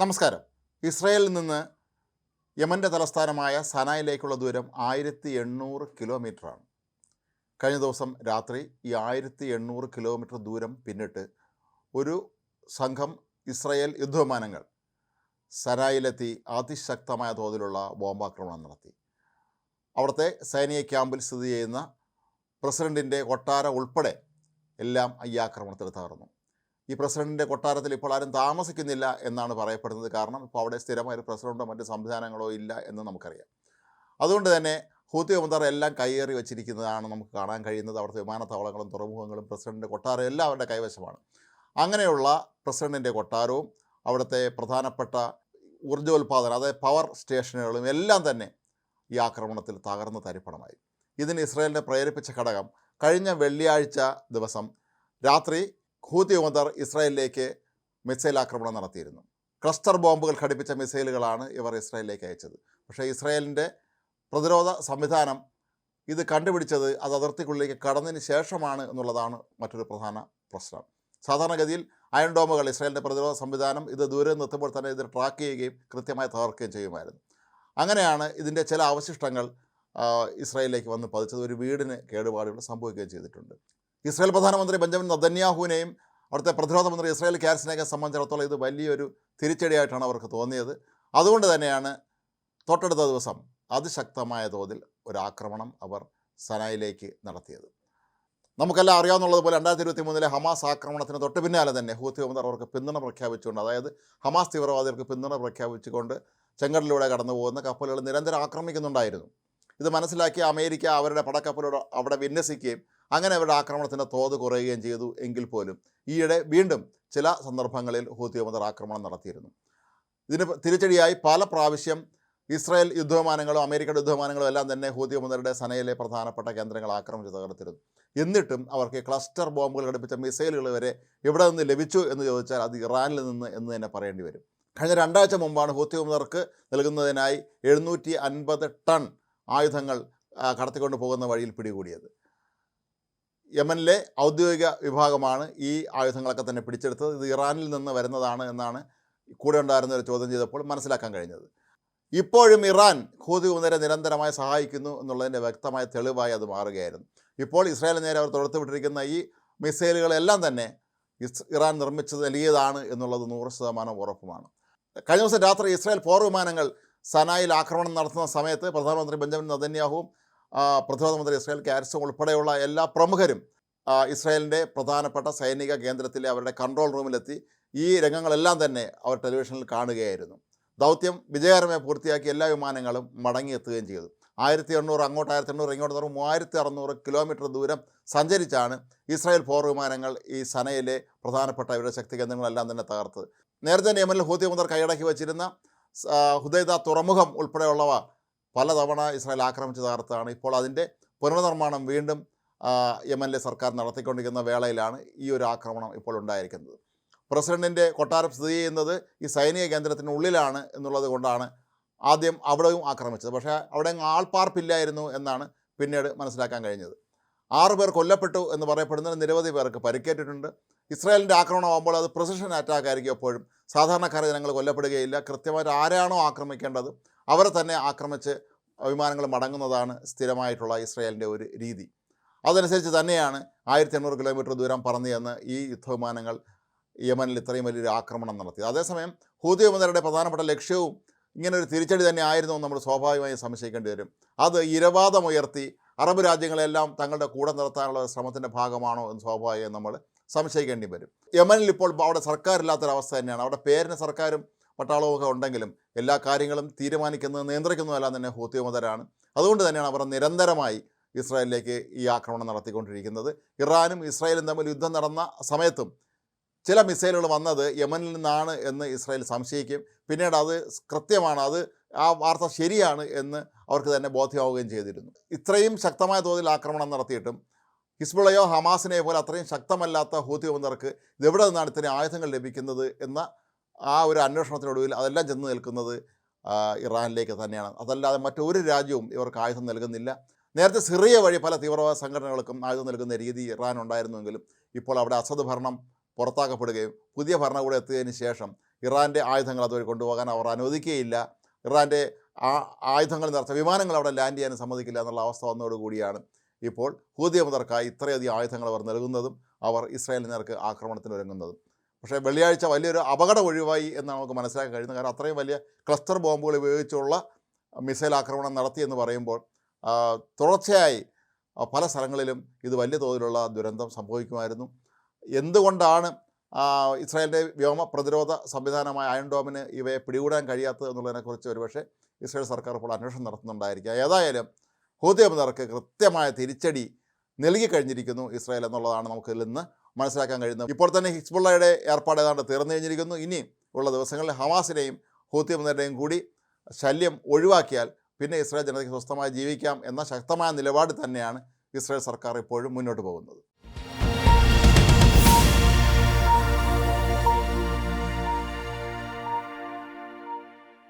നമസ്കാരം. ഇസ്രയേലിൽ നിന്ന് യമന്റെ തലസ്ഥാനമായ സനായിലേക്കുള്ള ദൂരം ആയിരത്തി എണ്ണൂറ് കിലോമീറ്ററാണ്. കഴിഞ്ഞ ദിവസം രാത്രി ഈ ആയിരത്തി എണ്ണൂറ് കിലോമീറ്റർ ദൂരം പിന്നിട്ട് ഒരു സംഘം ഇസ്രയേൽ യുദ്ധവിമാനങ്ങൾ സനായിലെത്തി അതിശക്തമായ തോതിലുള്ള ബോംബാക്രമണം നടത്തി. അവിടുത്തെ സൈനിക ക്യാമ്പിൽ സ്ഥിതി ചെയ്യുന്ന പ്രസിഡന്റിന്റെ കൊട്ടാര ഉൾപ്പെടെ എല്ലാം ഈ ആക്രമണത്തിൽ തകർന്നു. ഈ പ്രസിഡന്റിന്റെ കൊട്ടാരത്തിൽ ഇപ്പോൾ ആരും താമസിക്കുന്നില്ല എന്നാണ് പറയപ്പെടുന്നത്. കാരണം ഇപ്പോൾ അവിടെ സ്ഥിരമായ ഒരു പ്രസിഡന്റോ മറ്റ് സംവിധാനങ്ങളോ ഇല്ല എന്ന് നമുക്കറിയാം. അതുകൊണ്ട് തന്നെ ഹൂത്തി ഒമന്താർ എല്ലാം കയ്യേറി വെച്ചിരിക്കുന്നതാണ് നമുക്ക് കാണാൻ കഴിയുന്നത്. അവിടുത്തെ വിമാനത്താവളങ്ങളും തുറമുഖങ്ങളും പ്രസിഡന്റിന്റെ കൊട്ടാരം എല്ലാം അവരുടെ കൈവശമാണ്. അങ്ങനെയുള്ള പ്രസിഡന്റിന്റെ കൊട്ടാരവും അവിടുത്തെ പ്രധാനപ്പെട്ട ഊർജോൽപാദനം അതായത് പവർ സ്റ്റേഷനുകളും എല്ലാം തന്നെ ഈ ആക്രമണത്തിൽ തകർന്ന് തരിപ്പണമായി. ഇതിന് ഇസ്രയേലിനെ പ്രേരിപ്പിച്ച ഘടകം കഴിഞ്ഞ വെള്ളിയാഴ്ച ദിവസം രാത്രി ഹൂത്തി ഉമദർ ഇസ്രായേലിലേക്ക് മിസൈൽ ആക്രമണം നടത്തിയിരുന്നു. ക്ലസ്റ്റർ ബോംബുകൾ ഘടിപ്പിച്ച മിസൈലുകളാണ് ഇവർ ഇസ്രായേലിലേക്ക് അയച്ചത്. പക്ഷേ ഇസ്രായേലിന്റെ പ്രതിരോധ സംവിധാനം ഇത് കണ്ടുപിടിച്ചത് അത് അതിർത്തിക്കുള്ളിലേക്ക് കടന്നതിന് ശേഷമാണ് എന്നുള്ളതാണ് മറ്റൊരു പ്രധാന പ്രശ്നം. സാധാരണഗതിയിൽ അയൺ ഡോമുകൾ ഇസ്രായേലിന്റെ പ്രതിരോധ സംവിധാനം ഇത് ദൂരെ നിർത്തുമ്പോൾ തന്നെ ഇത് ട്രാക്ക് ചെയ്യുകയും കൃത്യമായി തകർക്കുകയും ചെയ്യുമായിരുന്നു. അങ്ങനെയാണ് ഇതിന്റെ ചില അവശിഷ്ടങ്ങൾ ഇസ്രായേലിലേക്ക് വന്ന് പതിച്ചത്. ഒരു വീടിന് കേടുപാടുകൾ സംഭവിക്കുകയും ചെയ്തിട്ടുണ്ട്. ഇസ്രായേൽ പ്രധാനമന്ത്രി ബെഞ്ചമിൻ നദന്യാഹുവിനെയും അവിടുത്തെ പ്രതിരോധ മന്ത്രി ഇസ്രായേൽ ക്യാരിസിനെയൊക്കെ സംബന്ധിച്ചിടത്തോളം ഇത് വലിയൊരു തിരിച്ചടിയായിട്ടാണ് അവർക്ക് തോന്നിയത്. അതുകൊണ്ട് തന്നെയാണ് തൊട്ടടുത്ത ദിവസം അതിശക്തമായ തോതിൽ ഒരു ആക്രമണം അവർ സനായിലേക്ക് നടത്തിയത്. നമുക്കെല്ലാം അറിയാവുന്നതുപോലെ രണ്ടായിരത്തി ഇരുപത്തി മൂന്നിലെ ഹമാസ് ആക്രമണത്തിന് തൊട്ട് പിന്നാലെ തന്നെ ഹൂത്തി മുഹമ്മദ് അവർക്ക് പിന്തുണ പ്രഖ്യാപിച്ചുകൊണ്ട് അതായത് ഹമാസ് തീവ്രവാദികൾക്ക് പിന്തുണ പ്രഖ്യാപിച്ചുകൊണ്ട് ചെങ്കടലിലൂടെ കടന്നു പോകുന്ന കപ്പലുകൾ നിരന്തരം ആക്രമിക്കുന്നുണ്ടായിരുന്നു. ഇത് മനസ്സിലാക്കി അമേരിക്ക അവരുടെ പടക്കപ്പലോട് അവിടെ വിന്യസിക്കുകയും അങ്ങനെ അവരുടെ ആക്രമണത്തിന്റെ തോത് കുറയുകയും ചെയ്തു എങ്കിൽ പോലും ഈയിടെ വീണ്ടും ചില സന്ദർഭങ്ങളിൽ ഹൂത്തി മുഹമ്മദ് ആക്രമണം നടത്തിയിരുന്നു. ഇതിന് തിരിച്ചടിയായി പല പ്രാവശ്യം ഇസ്രായേൽ യുദ്ധവിമാനങ്ങളും അമേരിക്കയുടെ യുദ്ധവിമാനങ്ങളും എല്ലാം തന്നെ ഹൂതി മുഹമ്മദരുടെ സനയിലെ പ്രധാനപ്പെട്ട കേന്ദ്രങ്ങൾ ആക്രമിച്ച് തകർത്തിരുന്നു. എന്നിട്ടും അവർക്ക് ക്ലസ്റ്റർ ബോംബുകൾ ഘടിപ്പിച്ച മിസൈലുകൾ വരെ എവിടെ നിന്ന് ലഭിച്ചു എന്ന് ചോദിച്ചാൽ അത് ഇറാനിൽ നിന്ന് എന്ന് തന്നെ പറയേണ്ടി വരും. കഴിഞ്ഞ രണ്ടാഴ്ച മുമ്പാണ് ഹൂത്തി മുഹമ്മദർക്ക് നൽകുന്നതിനായി എഴുന്നൂറ്റി അൻപത് ടൺ ആയുധങ്ങൾ കടത്തിക്കൊണ്ട് പോകുന്ന വഴിയിൽ പിടികൂടിയത്. യമനിലെ ഔദ്യോഗിക വിഭാഗമാണ് ഈ ആയുധങ്ങളൊക്കെ തന്നെ പിടിച്ചെടുത്തത്. ഇത് ഇറാനിൽ നിന്ന് വരുന്നതാണ് എന്നാണ് കൂടെ ഒരു ചോദ്യം ചെയ്തപ്പോൾ മനസ്സിലാക്കാൻ കഴിഞ്ഞത്. ഇപ്പോഴും ഇറാൻ ഹൂതി ഉന്നരെ നിരന്തരമായി സഹായിക്കുന്നു എന്നുള്ളതിന്റെ വ്യക്തമായ തെളിവായി അത് മാറുകയായിരുന്നു. ഇപ്പോൾ ഇസ്രായേലിന് നേരെ അവർ തൊടുത്തുവിട്ടിരിക്കുന്ന ഈ മിസൈലുകളെല്ലാം തന്നെ ഇറാൻ നിർമ്മിച്ചത് നൽകിയതാണ് എന്നുള്ളത് നൂറ് ശതമാനം ഉറപ്പുമാണ്. കഴിഞ്ഞ ദിവസം രാത്രി ഇസ്രായേൽ പോർ വിമാനങ്ങൾ സനായിൽ ആക്രമണം നടത്തുന്ന സമയത്ത് പ്രധാനമന്ത്രി ബെഞ്ചമിൻ നദന്യാഹുവും പ്രതിരോധ മന്ത്രി ഇസ്രായേൽ കാരിസും ഉൾപ്പെടെയുള്ള എല്ലാ പ്രമുഖരും ഇസ്രായേലിന്റെ പ്രധാനപ്പെട്ട സൈനിക കേന്ദ്രത്തിലെ അവരുടെ കൺട്രോൾ റൂമിലെത്തി ഈ രംഗങ്ങളെല്ലാം തന്നെ അവർ ടെലിവിഷനിൽ കാണുകയായിരുന്നു. ദൗത്യം വിജയകരമായി പൂർത്തിയാക്കി എല്ലാ വിമാനങ്ങളും മടങ്ങിയെത്തുകയും ചെയ്തു. ആയിരത്തി എണ്ണൂറ് അങ്ങോട്ട് ആയിരത്തി എണ്ണൂറ് ഇങ്ങോട്ട് മൂവായിരത്തി അറുന്നൂറ് കിലോമീറ്റർ ദൂരം സഞ്ചരിച്ചാണ് ഇസ്രായേൽ പോർ വിമാനങ്ങൾ ഈ സനയിലെ പ്രധാനപ്പെട്ട ഇവരുടെ ശക്തി കേന്ദ്രങ്ങളെല്ലാം തന്നെ തകർത്തത്. നേരത്തെ യമനിൽ ഹൂതി മുതൽ കൈയടക്കി വച്ചിരുന്ന ഹുദൈദ തുറമുഖം ഉൾപ്പെടെയുള്ളവ പലതവണ ഇസ്രായേൽ ആക്രമിച്ച തകർത്താണ്. ഇപ്പോൾ അതിന്റെ പുനർനിർമ്മാണം വീണ്ടും യമനിലെ സർക്കാർ നടത്തിക്കൊണ്ടിരിക്കുന്ന വേളയിലാണ് ഈ ഒരു ആക്രമണം ഇപ്പോൾ ഉണ്ടായിരിക്കുന്നത്. പ്രസിഡന്റിന്റെ കൊട്ടാരം സ്ഥിതി ചെയ്യുന്നത് ഈ സൈനിക കേന്ദ്രത്തിനുള്ളിലാണ് എന്നുള്ളത് കൊണ്ടാണ് ആദ്യം അവിടെയും ആക്രമിച്ചത്. പക്ഷേ അവിടെ ആൾപ്പാർപ്പില്ലായിരുന്നു എന്നാണ് പിന്നീട് മനസ്സിലാക്കാൻ കഴിഞ്ഞത്. ആറ് പേർ കൊല്ലപ്പെട്ടു എന്ന് പറയപ്പെടുന്നതിന് നിരവധി പേർക്ക് പരിക്കേറ്റിട്ടുണ്ട്. ഇസ്രായേലിന്റെ ആക്രമണമാകുമ്പോൾ അത് പ്രസിഷൻ അറ്റാക്ക് ആയിരിക്കും എപ്പോഴും. സാധാരണക്കാരെ ജനങ്ങൾ കൊല്ലപ്പെടുകയില്ല. കൃത്യമായിട്ട് ആരാണോ ആക്രമിക്കേണ്ടത് അവരെ തന്നെ ആക്രമിച്ച് വിമാനങ്ങൾ മടങ്ങുന്നതാണ് സ്ഥിരമായിട്ടുള്ള ഇസ്രായേലിന്റെ ഒരു രീതി. അതനുസരിച്ച് തന്നെയാണ് ആയിരത്തി എണ്ണൂറ് കിലോമീറ്റർ ദൂരം പറന്നു ചെന്ന് ഈ യുദ്ധവിമാനങ്ങൾ യമനിൽ ഇത്രയും വലിയൊരു ആക്രമണം നടത്തിയത്. അതേസമയം ഹൂതി വിമതരുടെ പ്രധാനപ്പെട്ട ലക്ഷ്യവും ഇങ്ങനെ ഒരു തിരിച്ചടി തന്നെ ആയിരുന്നു നമ്മൾ സ്വാഭാവികമായും സംശയിക്കേണ്ടി വരും. അത് ഇരവാദമുയർത്തി അറബ് രാജ്യങ്ങളെല്ലാം തങ്ങളുടെ കൂടെ നിർത്താനുള്ള ശ്രമത്തിന്റെ ഭാഗമാണോ എന്ന് സ്വാഭാവികം നമ്മൾ സംശയിക്കേണ്ടി വരും. യമനിൽ ഇപ്പോൾ അവിടെ സർക്കാരില്ലാത്തൊരവസ്ഥ തന്നെയാണ്. അവിടെ പേരിന് സർക്കാരും പട്ടാളവും ഒക്കെ ഉണ്ടെങ്കിലും എല്ലാ കാര്യങ്ങളും തീരുമാനിക്കുന്നത് നിയന്ത്രിക്കുന്നതെല്ലാം തന്നെ ഹൂത്തിയുമതരാണ് അതുകൊണ്ട് തന്നെയാണ് അവർ നിരന്തരമായി ഇസ്രായേലിലേക്ക് ഈ ആക്രമണം നടത്തിക്കൊണ്ടിരിക്കുന്നത്. ഇറാനും ഇസ്രായേലും തമ്മിൽ യുദ്ധം നടന്ന സമയത്തും ചില മിസൈലുകൾ വന്നത് യമനിൽ നിന്നാണ് എന്ന് ഇസ്രായേൽ സംശയിക്കും. പിന്നീട് അത് കൃത്യമാണ് അത് ആ വാർത്ത ശരിയാണ് എന്ന് അവർക്ക് തന്നെ ബോധ്യമാവുകയും ചെയ്തിരുന്നു. ഇത്രയും ശക്തമായ തോതിൽ ആക്രമണം നടത്തിയിട്ടും ഹിസ്ബുളയോ ഹമാസിനെയോ പോലെ അത്രയും ശക്തമല്ലാത്ത ഹൂത്തി ബന്ധർക്ക് ഇതെവിടെ നിന്നാണ് ഇത്രയും ആയുധങ്ങൾ ലഭിക്കുന്നത് എന്ന ആ ഒരു അന്വേഷണത്തിനൊടുവിൽ അതെല്ലാം ചെന്ന് നിൽക്കുന്നത് ഇറാനിലേക്ക് തന്നെയാണ്. അതല്ലാതെ മറ്റൊരു രാജ്യവും ഇവർക്ക് ആയുധം നൽകുന്നില്ല. നേരത്തെ സിറിയ വഴി പല തീവ്രവാദ സംഘടനകൾക്കും ആയുധം നൽകുന്ന രീതി ഇറാൻ ഉണ്ടായിരുന്നുവെങ്കിലും ഇപ്പോൾ അവിടെ അസദ് ഭരണം പുറത്താക്കപ്പെടുകയും പുതിയ ഭരണകൂടം എത്തിയതിന് ശേഷം ഇറാന്റെ ആയുധങ്ങൾ അതുവഴി കൊണ്ടുപോകാൻ അവർ അനുവദിക്കുകയില്ല. ഇറാന്റെ ആ ആയുധങ്ങൾ നിറച്ച വിമാനങ്ങൾ അവിടെ ലാൻഡ് ചെയ്യാൻ സമ്മതിക്കില്ല എന്നുള്ള അവസ്ഥ വന്നതോടുകൂടിയാണ് ഇപ്പോൾ ഹൂതിയമതർക്കായി ഇത്രയധികം ആയുധങ്ങൾ അവർ നൽകുന്നതും അവർ ഇസ്രായേൽ നേർക്ക് ആക്രമണത്തിന് ഒരുങ്ങുന്നതും. പക്ഷേ വെള്ളിയാഴ്ച വലിയൊരു അപകടം ഒഴിവായി എന്ന് നമുക്ക് മനസ്സിലാക്കാൻ കഴിയുന്നത് കാരണം അത്രയും വലിയ ക്ലസ്റ്റർ ബോംബുകൾ ഉപയോഗിച്ചുള്ള മിസൈൽ ആക്രമണം നടത്തി എന്ന് പറയുമ്പോൾ തുടർച്ചയായി പല സ്ഥലങ്ങളിലും ഇത് വലിയ തോതിലുള്ള ദുരന്തം സംഭവിക്കുമായിരുന്നു. എന്തുകൊണ്ടാണ് ഇസ്രായേലിന്റെ വ്യോമ പ്രതിരോധ സംവിധാനമായ അയൺ ഡോമിന് ഇവയെ പിടികൂടാൻ കഴിയാത്തത് എന്നുള്ളതിനെക്കുറിച്ച് ഒരുപക്ഷെ ഇസ്രായേൽ സർക്കാർ ഇപ്പോൾ അന്വേഷണം നടത്തുന്നുണ്ടായിരിക്കുക ഏതായാലും ഹൂതിയബദർക്ക് കൃത്യമായ തിരിച്ചടി നൽകി കഴിഞ്ഞിരിക്കുന്നു ഇസ്രായേൽ എന്നുള്ളതാണ് നമുക്ക് ഇതിൽ നിന്ന് മനസ്സിലാക്കാൻ കഴിയുന്നത് ഇപ്പോൾ തന്നെ ഹിസ്ബുള്ളയുടെ ഏർപ്പാട് ഏതാണ്ട് തീർന്നു കഴിഞ്ഞിരിക്കുന്നു. ഇനി ഉള്ള ദിവസങ്ങളിൽ ഹമാസിനെയും ഹൂത്തി മുന്നേരുടെയും കൂടി ശല്യം ഒഴിവാക്കിയാൽ പിന്നെ ഇസ്രായേൽ ജനതയ്ക്ക് സ്വസ്ഥമായി ജീവിക്കാം എന്ന ശക്തമായ നിലപാട് തന്നെയാണ് ഇസ്രായേൽ സർക്കാർ ഇപ്പോഴും മുന്നോട്ട് പോകുന്നത്.